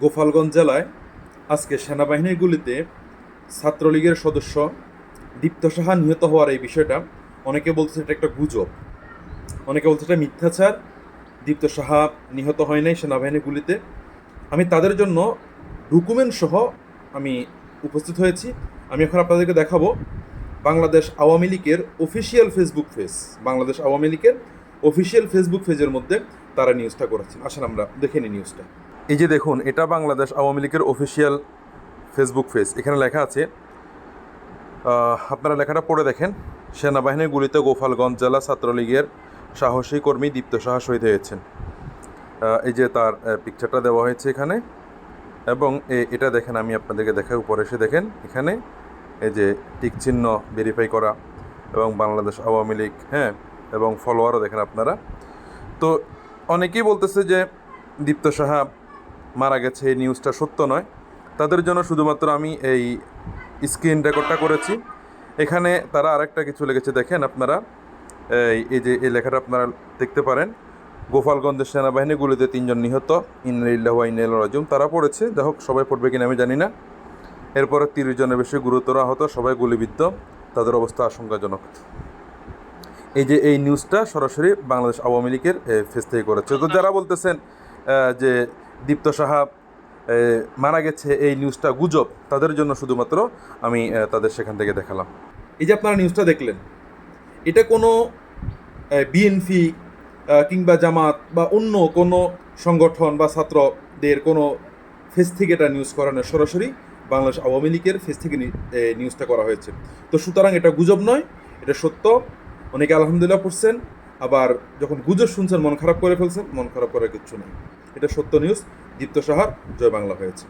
গোপালগঞ্জ জেলায় আজকে সেনাবাহিনীর গুলিতে ছাত্রলীগের সদস্য দীপ্ত সাহা নিহত হওয়ার এই বিষয়টা, অনেকে বলছে এটা একটা গুজব। অনেকে বলছে এটা মিথ্যাচার। দীপ্ত সাহা নিহত হয় নাই সেনাবাহিনীর গুলিতে আমি তাদের জন্য ডকুমেন্ট সহ আমি উপস্থিত হয়েছি। আমি এখন আপনাদেরকে দেখাবো বাংলাদেশ আওয়ামী লীগের official Facebook page. Bangladesh Awami লীগের অফিসিয়াল ফেসবুক পেজের মধ্যে তারা নিউজটা করেছেন। আসেন আমরা দেখে নিই নিউজটা। এই যে দেখুন, এটা বাংলাদেশ আওয়ামী লীগের অফিসিয়াল ফেসবুক পেজ এখানে লেখা আছে আপনারা লেখাটা পড়ে দেখেন। সেনাবাহিনীর গুলিতে গোপালগঞ্জ জেলা ছাত্রলীগের সাহসী কর্মী দীপ্ত সাহা শহীদ হয়েছেন। এই যে তার পিকচারটা দেওয়া হয়েছে এখানে। এবং এটা দেখেন, আমি আপনাদেরকে দেখাই, উপরে এসে দেখেন, এখানে এই যে টিক চিহ্ন ভেরিফাই করা এবং বাংলাদেশ আওয়ামী লীগ হ্যাঁ এবং ফলোয়ারও দেখেন আপনারা। তো অনেকেই বলতেছে যে দীপ্ত সাহা মারা গেছে, এই নিউজটা সত্য নয়। তাদের জন্য শুধুমাত্র আমি এই স্ক্রিন রেকর্ডটা করেছি। এখানে তারা আরেকটা কিছু লিখেছে, দেখেন আপনারা। এই যে, এই লেখাটা আপনারা দেখতে পারেন। গোপালগঞ্জের সেনাবাহিনী গুলিতে তিনজন নিহত। ইন্নাইল্লাহ ইন্নাইল রাজুম তারা পড়েছে। যাই হোক, সবাই পড়বে কিনা আমি জানি না। এরপরে তিরিশ জনের বেশি গুরুতর আহত, সবাই গুলিবিদ্ধ। তাদের অবস্থা আশঙ্কাজনক। এই যে, এই নিউজটা সরাসরি বাংলাদেশ আওয়ামী লীগের ফেস থেকে করেছে। তো যারা বলতেছেন যে দীপ্ত সাহা মারা গেছে এই নিউজটা গুজব। তাদের জন্য শুধুমাত্র আমি তাদের সেখান থেকে দেখালাম। এই যে আপনারা নিউজটা দেখলেন, এটা কোনো বিএনপি কিংবা জামাত বা অন্য কোনো সংগঠন বা ছাত্রদের কোনো ফেস থেকে এটা নিউজ করানো সরাসরি বাংলাদেশ আওয়ামী লীগের ফেস থেকে নিউজটা করা হয়েছে। তো সুতরাং এটা গুজব নয়, এটা সত্য। অনেকে আলহামদুলিল্লাহ পড়ছেন, আবার যখন গুজব শুনছেন, মন খারাপ করে ফেলছেন, মন খারাপ করার কিচ্ছু নেই। এটা সত্য নিউজ দীপ্ত সাহার জয় বাংলা হয়েছে।